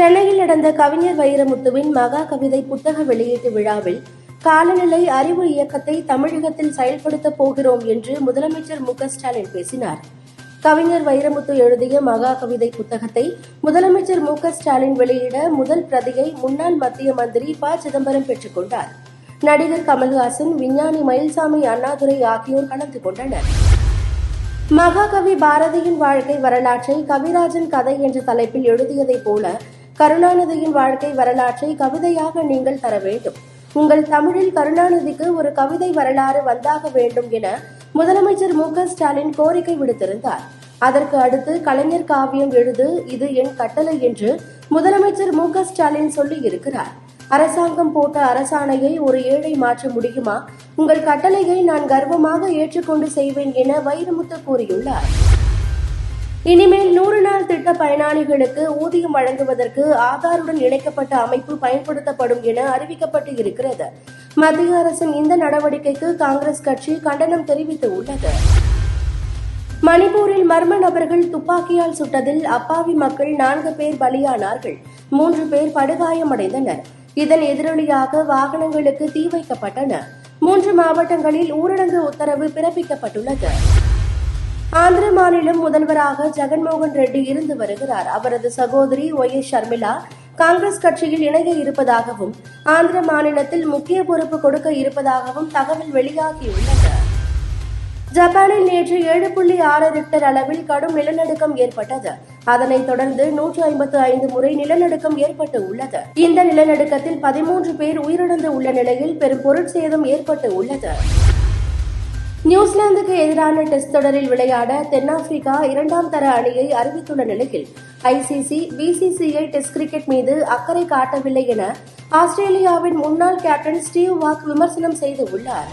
சென்னையில் நடந்த கவிஞர் வைரமுத்துவின் மகா கவிதை புத்தக வெளியீட்டு விழாவில் காலநிலை அறிவு இயக்கத்தை தமிழகத்தில் செயல்படுத்தப் போகிறோம் என்று முதலமைச்சர் மு ஸ்டாலின் பேசினார். கவிஞர் வைரமுத்து எழுதிய மகா கவிதை புத்தகத்தை முதலமைச்சர் மு ஸ்டாலின் வெளியிட முதல் பிரதியை முன்னாள் மத்திய மந்திரி ப. சிதம்பரம் பெற்றுக் கொண்டார். நடிகர் கமல்ஹாசன் விஞ்ஞானி மயில்சாமி அண்ணாதுரை ஆகியோர் கலந்து கொண்டனர். மகாகவி பாரதியின் வாழ்க்கை வரலாற்றை கவிராஜன் கதை என்ற தலைப்பில் எழுதியதைப் போல கருணாநிதியின் வாழ்க்கை வரலாற்றை கவிதையாக நீங்கள் தர வேண்டும். உங்கள் தமிழில் கருணாநிதிக்கு ஒரு கவிதை வரலாறு வந்தாக வேண்டும் என முதலமைச்சர் மு ஸ்டாலின் கோரிக்கை விடுத்திருந்தார். அதற்கு அடுத்து கலைஞர் காவியம் எழுது இது என் கட்டளை என்று முதலமைச்சர் மு ஸ்டாலின் சொல்லி இருக்கிறார் அரசாங்கம் போட்ட அரசாணையை ஒரு ஏழை மாற்ற முடியுமா? உங்கள் கட்டளையை நான் கர்வமாக ஏற்றுக்கொண்டு செய்வேன் என வைரமுத்து கூறியுள்ளார். இனிமேல் நூறு நாள் திட்ட பயனாளிகளுக்கு ஊதியம் வழங்குவதற்கு ஆதாருடன் இணைக்கப்பட்ட அமைப்பு பயன்படுத்தப்படும் என அறிவிக்கப்பட்டு இருக்கிறது. மத்திய அரசின் இந்த நடவடிக்கைக்கு காங்கிரஸ் கட்சி கண்டனம் தெரிவித்துள்ளது. மணிப்பூரில் மர்ம நபர்கள் துப்பாக்கியால் சுட்டதில் அப்பாவி மக்கள் நான்கு பேர் பலியானார்கள். மூன்று பேர் படுகாயமடைந்தனர். இதன் எதிரொலியாக வாகனங்களுக்கு தீ வைக்கப்பட்டன. மூன்று மாவட்டங்களில் ஊரடங்கு உத்தரவு பிறப்பிக்கப்பட்டுள்ளது. ஆந்திர மாநிலம் முதல்வராக ஜெகன்மோகன் ரெட்டி இருந்து வருகிறார். அவரது சகோதரி ஒய் எஸ் ஷர்மிளா காங்கிரஸ் கட்சியில் இணைய இருப்பதாகவும் ஆந்திர மாநிலத்தில் முக்கிய பொறுப்பு கொடுக்க இருப்பதாகவும் தகவல் வெளியாகியுள்ளது. ஜப்பானில் நேற்று ஏழு புள்ளி ஆறு ரிக்டர் அளவில் கடும் நிலநடுக்கம் ஏற்பட்டது. அதனைத் தொடர்ந்து நூற்று ஐம்பத்து ஐந்து முறை நிலநடுக்கம் ஏற்பட்டு உள்ளது. இந்த நிலநடுக்கத்தில் பதிமூன்று பேர் உயிரிழந்து உள்ள நிலையில் பெரும் பொருட்சேதம் ஏற்பட்டு உள்ளது. நியூசிலாந்துக்கு எதிரான டெஸ்ட் தொடரில் விளையாட தென்னாப்பிரிக்கா இரண்டாம் தர அணியை அறிவித்துள்ள நிலையில் ஐசிசி பிசிசிஐ டெஸ்ட் கிரிக்கெட் மீது அக்கறை காட்டவில்லை என ஆஸ்திரேலியாவின் முன்னாள் கேப்டன் ஸ்டீவ் வாக் விமர்சனம் செய்துள்ளார்